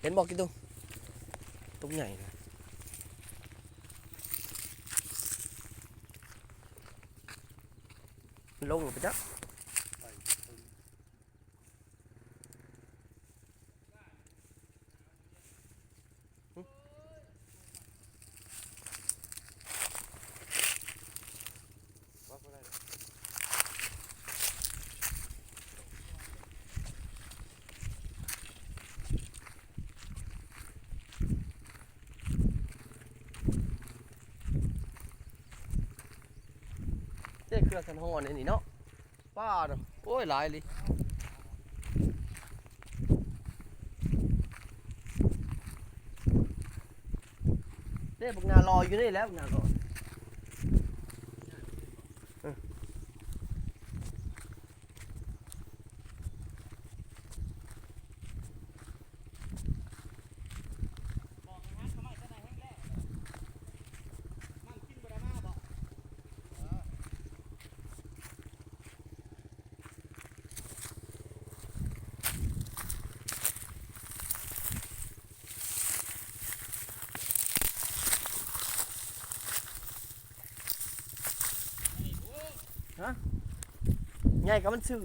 เห็นบอกกินตุ้งตุ้งใหญ่นะมันลงไปจ้ะ รือกันห้อนนี่เนาะป้าเนาะโอ้ยหลายเลยเจ๊บักนารออยู่นี่แล้วบักนาก่อนเออ ใหญ่กับมันซื่อ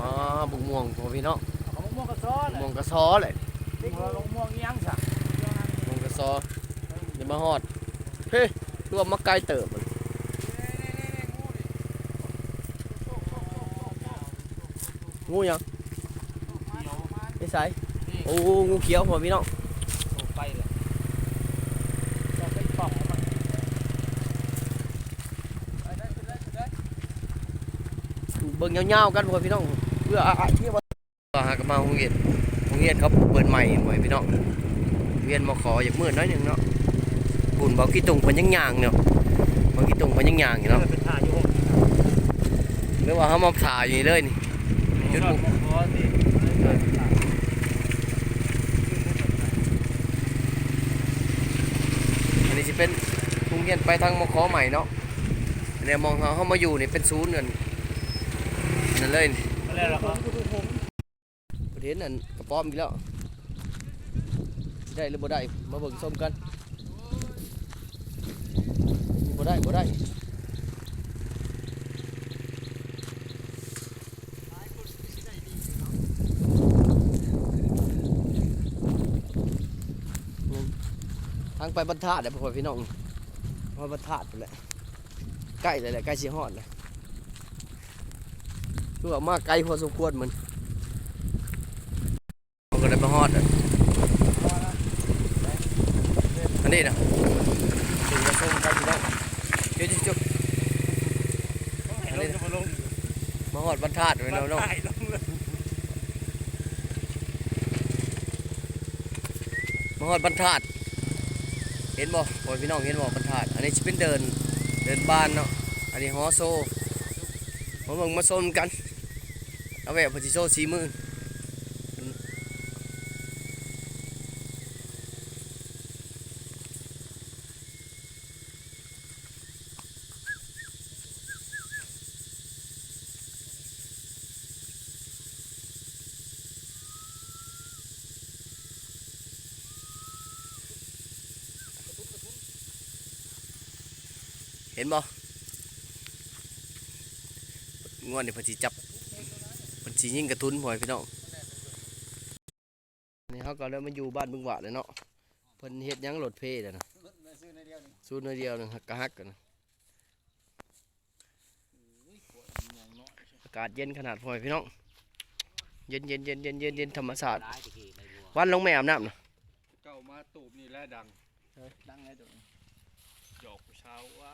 มาบุก ม่วงพ่อพี่เนาะเขาม่วงกระซ้อบุกเลยม่วงกระซอเลยติ๊กลงม่วงยังสักม่วงกระซออย่ามาฮอดเฮ้ยรวมมาไกลเติบมันงูยังไม่ใส่โอ้งูเขียวพ่อพี่เนาะไปเลยจะไปปอกมันไปได้ไปได้ไปได้เบิ่งยาวๆกันพ่อพี่น้อง เพื่ออาเที่ยวมาหากนมาโรงเรียนโรงเรียนเขาเปิดใหม่พ่อพี่น้องเรียนมาขออยามืดน้อยหนึ่งเนาะบุญบอกกี่ตุงเพิ่นยังย่างเนาะบอกกี่ตุงเพิ่นยังย่างเนาะเป็นท่าอยู่หรือว่าเขามาถ่ายอยู่นี่เลยนี่จุดมุมพอสิอันนี้สิเป็นโรงเรียนไปทางมขอใหม่เนาะอันนี้มองเขาเขามาอยู่นี่เป็นศูนย์เงินนั่นเลยนี่ ไรหรอครับประเทศนั่นกระป๋อมอีกแล้วได้หรือบ่ได้มาเบิ่งส้มกันบ่ได้บ่ได้ทางไปบรรทัดเดี๋ยวพ่อพี่น้องพอบรรทัดนั่นแหละใกล้เลยแหละใกล้สิฮอดเลย คือว่ามาไกลพอสมควรเหมือนมันก็ได้มาฮอดอะอันนี้นะถึงจะส่งกันอยู่แล้วเดี๋ยวจะจุกลงจะมาลงมาฮอดบรรทัดไว้แล้วเนาะใต้ลงเลยมาฮอดบรรทัดเห็นบ่โอ้ยพี่น้องเห็นบ่บรรทัด อันนี้จะเป็นเดินเดินบ้านเนาะ อันนี้ฮอโซมาเบิ่งมาส้มกัน เอาแหวะพอสิโซสีมือเห็นบ่งวดนี้เพอสิจับเพอ สิยิงกระทุนพ่อยพี่น้องนี่เขาก็เริ่มมาอยู่บ้านบึงหวะเลยเนาะเพิ่นเฮ็ดหยังรถเพแล้วนะซูนย์หน่อยเดียวหนึงหักกะฮักกันนะอากาศเย็นขนาดพ่อยพี่น้องเย็นเย็นเย็นเย็นเย็นเย็นธรรมศาสตร์วันลงแม่อาบน้ำนะเจ้ามาตูบนี่แหละดังดังไงตัวหยอกผู้ชาวว่า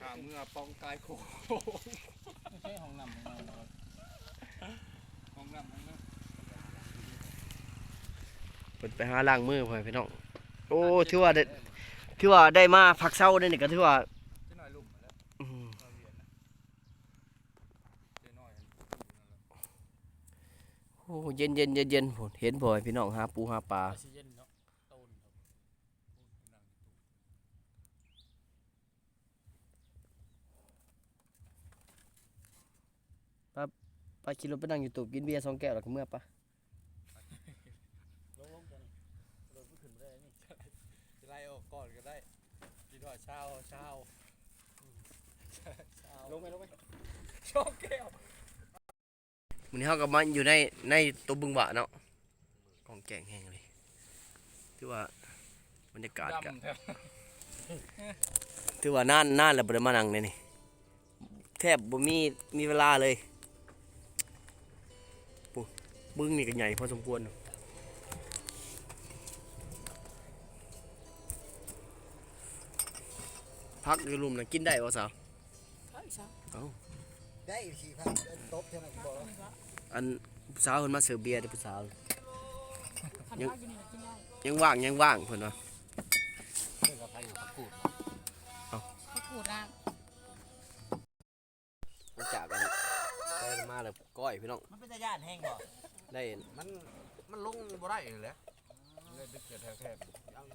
ขาเมื่อป้องกายโคไม่ใช่ห้องน้ำของเราห้องน้ำห้องน้เปิดไปหาล้างมือพ่อพี่น้อง โอ้ถือว่าได้ถือว่าได้มาพักเช้าได้นี่ก็ถือว่าเจ้าหน่อยลุ่มมาแล้วอืมเราเรียนนะเจ้าหน่อยโอ้เย็นเย็นเย็นเย็นผมเห็นพ่อพี่น้องหาปูหาปลาอาชีเย็นเนาะต้นครับ ไปขี่รถไปนั่งอยู่ตูบกินเบียร์สองแก้วแล้วก็เมื่อปะลงลงกันโดนขึ้นไม่ได้นี่จะไล่ออกก่อนก็ได้กินหอยเช้าเช้าเช้าลงไปลงไปชอบแก้ววันนี้เฮาก็มาอยู่ในในตัวบึงบะเนาะกองแกงแห้งเลยถือว่าบรรยากาศก็ดำแท้ถือว่านานนานแล้วบ่ได้มานั่งเลยนี่แทบบ่มีมีเวลาเลยปุ๊ บึงนี่ก็ใหญ่พอสมควรพักอยู่ลุมน่ะกินได้บ่สาวใช่ใช่ได้สี่พันตบใช่ไหมบอกอันผู้สาวเพิ่นมาเสิร์ฟเบียร์เด้อผู้สาวขันยังมากอยู่นี่กินได้ยังว่างยังว่างเพิ่นว่าเรื่องกับใครอยู่กับกูดเขาขูดอะหลังจากกันได้มาแล้วก้อยพี่น้อง มันเป็นตาย่านแห้งบ่ ได้มันมันลงบ่ได้เลยแหละเลยดึกเกิดแทบๆยัง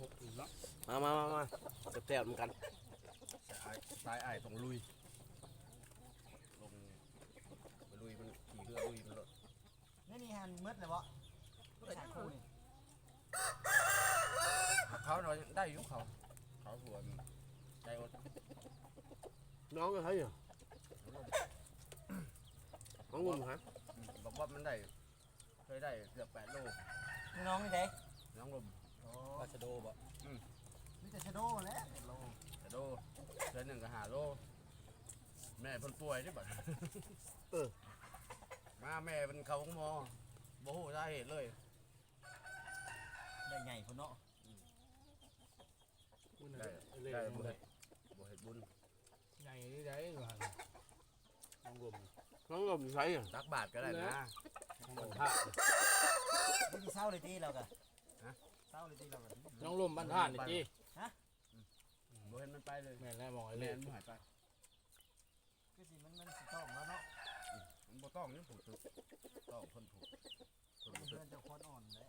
หกอีกเนาะมามามามาแซ่บๆเหมือนกันสายสายไอ้ายต้องลุยลงไปลุยมันขี่เรือลุยมันรถนี่นี่หันมืดเลยบ่ไม่ใช่คู่นี่เขาหน่อยได้อยุเขา เขาหัวมันใจอดน้องก็ใช่เหรอน้องงุ่มฮะ บอกว่ามันได้ เคยได้เกือบแปดโลนี่น้องนี่เด้น้องลมโอ้ปลาชะโดบ่มีแต่ชะโดแหล้วโลชะโดเดือนหนึ่งก็หาโล แม่เพิ่นป่วยนี่บัดเออมาแม่เป็นเขาของหมอบ่ฮู้สาเหตุเลย ได้ใหญ่คนเนาะได้ได้บ่เฮ็ดบ่เฮ็ดบุญใหญ่นี่ได้อยู่หันน้องรวม น้องงุ่มใช่เหรอตักบาทก็ได้นะน้องบรรทัดไม่มีเศร้าเลยตีเรากะฮะเศร้าเลยตีเรากะน้องรวมบรรทัดนี่จีบ่เห็นมันไปเลยแม่นแล้วมองไอ้แม่เล่นบ่หายไปคือสิมันมันสิต้องแล้วเนาะมันบ่ต้องนี่ผูกตึกต้องเพิ่นผูกเพิ่นบ่ตึเพื่กอนจะคนอ่อนเลย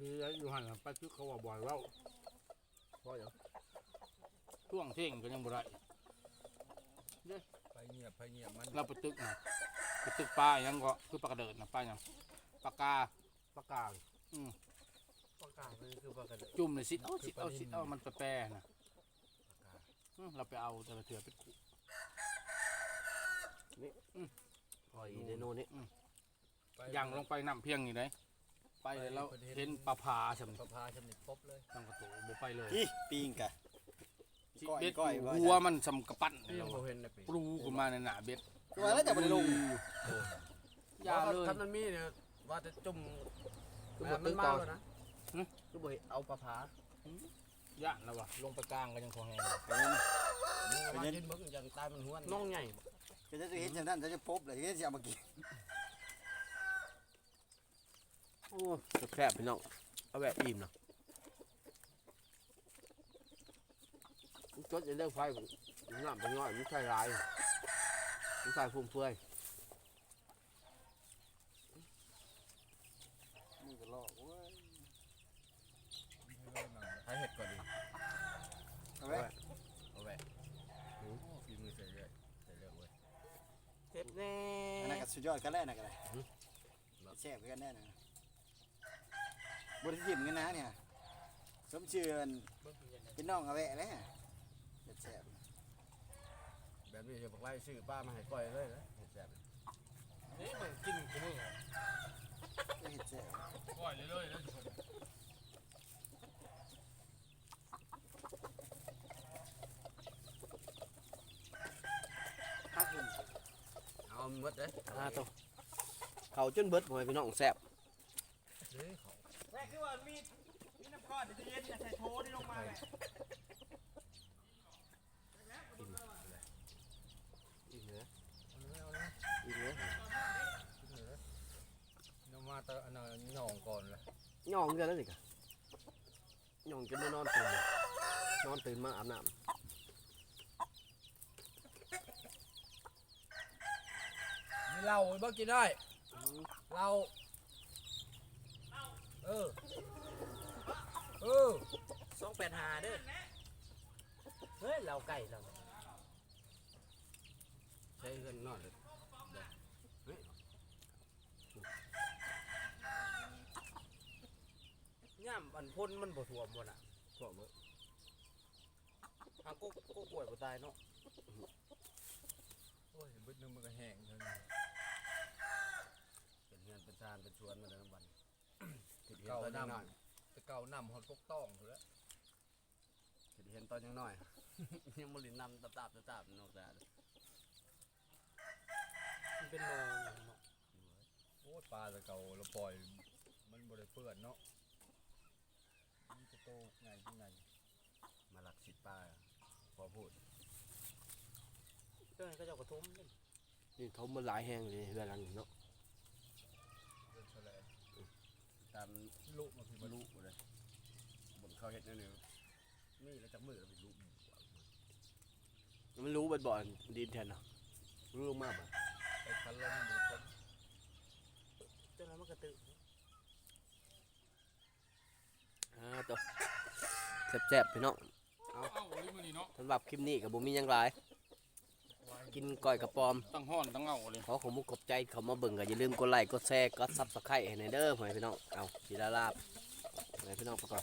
นี่ได้อยู่หันไปคือเขาว่าบ่อยว่าพ่อเหรอช่วงเที่ยงก็ยังบ่ได้ไป เงียบไปเงียบมันเราไปตึกนะไปตึกปลายังก็คือปลากระเดิดนะปลายังปลากาปากกาอืมปากกามันคือปากกาเด้อจุ่มเลยสิเอาสิเอาสิเอามันไปแปรนะอืมเราไปเอาแต่ละเถื่อไปขุดพ่ออีเดโน่นี่ย่างลงไปน้ำเพียงนี่ได้ไปแล้วเห็นปลาพาสำปลาพาชนิดพบเลยตั้งกระตูบ่ไปเลยพี่ปีงกะ สิก้อยเบ็ดก้อยว่าหัวมันสำกระปั้นนี่ยังบ่เห็นเลยปีปลูขึ้นมาในหน้าเบ็ดตัวแล้วจะไปลงอย่าเลย ถ้ามันมีเนี่ยว่าจะจุ่มคือแม่บ่มัตึนกมาต่อแล้วนะคือบ่เห็นเอาปลาผาย่านแล้ววะลงไปกลางก็ยังคงแหงมึงเอามากินเบิ่งอย่างตายมันห้วนน้องใหญ่ก็จะเห็นอย่างนั้นจะพบเลยก็จะเอามากินโอ้แซ่บๆพี่น้องเอาแบบอิ่มเนาะ ดจะเลิกไฟผมน้ำไปง่อยมันใช่ลายมันใช่ฟุ่มเฟือยมือก็ลอกเว้ยให้เห็ดก่อนดิเอาไว้เอาแหวะฝีมือใส่เรื่อยใส่เรื่อยเว้ยเจ็บแน่อันนั้นก็สุดยอดกันแล้วนะกันเลยแซ่บกันแน่นะบริจิมกันนะเนี่ยสมชื่อเป็นน้องเอาแวะ เลยแซ่บแบบนี้จะบอกไล่ชื่อป้ามาให้ก้อยเลยนะเห็ดแซ่บนี่มันกินกูมึงเห็ดแซ่บก่อยเลยเลยนะทุกคนข้าวขึ้นเอาหมดเลยอ่าตัวเขาจนเบิดพ่อแม่พี่น้องแซ่บเฮ้ยเขาแม่คือว่ามีมีน้ำก้อนเดี๋ยวจะเย็นจะใส่โถนี่ลงมาเลย มาแต่อันนั้น หนองก่อนเลยย่องกันแล้วสิกะย่องจนได้นอนตื่นนอนตื่นมาอาบน้มีเหล้าไว้บ่กินได้เหล้าเออ เออำสองแปดหาเด้อเฮ้ยเราไก่เราใช้เงินนอนเลยเฮ้ย ย่ำอันพ่นมันบ่ถ่วมบ่น่ะถ่วมเบ่ทางกุ๊กกุ๊กป่วยบ่ตายเนาะโอ้ยบึดนึงมันก็แห้งเท่านี้เป็นเงินเป็นชานเป็นชวนมาเลยน้ำบันติดเก่าน้ำแต่เก่าน้ำฮอดกกต้องเถอะเห็นเห็นตอนยังน้อย ยังบ่ลินนำตับๆตับๆนอกจากมันเป็นนองเนาะโอ้ยปลาแต่เก่าเราปล่อย มันบ่ได้เปื้อนเนาะมันจะ โตไงที่ไงมาหลักสิบป้าพอพูดเรื่องนี้ก็เจ้ากระทุ้มนี่นี่ทมมันหลายแห้งเลยเวลานี้เนาะเดินแฉลงตามลุมาพี่มามาลุลุเลยบนเขาเห็ดแนวนี้นี่แล้วจากมือเราไปลุมันรู้บ่อยๆดินแทนเนาะรู้มากบ่ไปคันลมมันก็ เจ้านั้นมันกระตืออ่าตัว แซ่บๆพี่น้องเอ้าลิมือนี่เนาะสำหรับคลิปนี้กับบุมีหยังหลาย กินก้อยกระปอม ตั้งห้อนตั้งเงาเลยขอขอบมุกขอบใจเขามาเบิ่งก็อย่าลืมกดไลค์กดแชร์กดซับสไครต์ให้ในเด้อพ่อแม่พี่น้องเอาจีดาลาบพ่อแม่พี่น้องประกอบ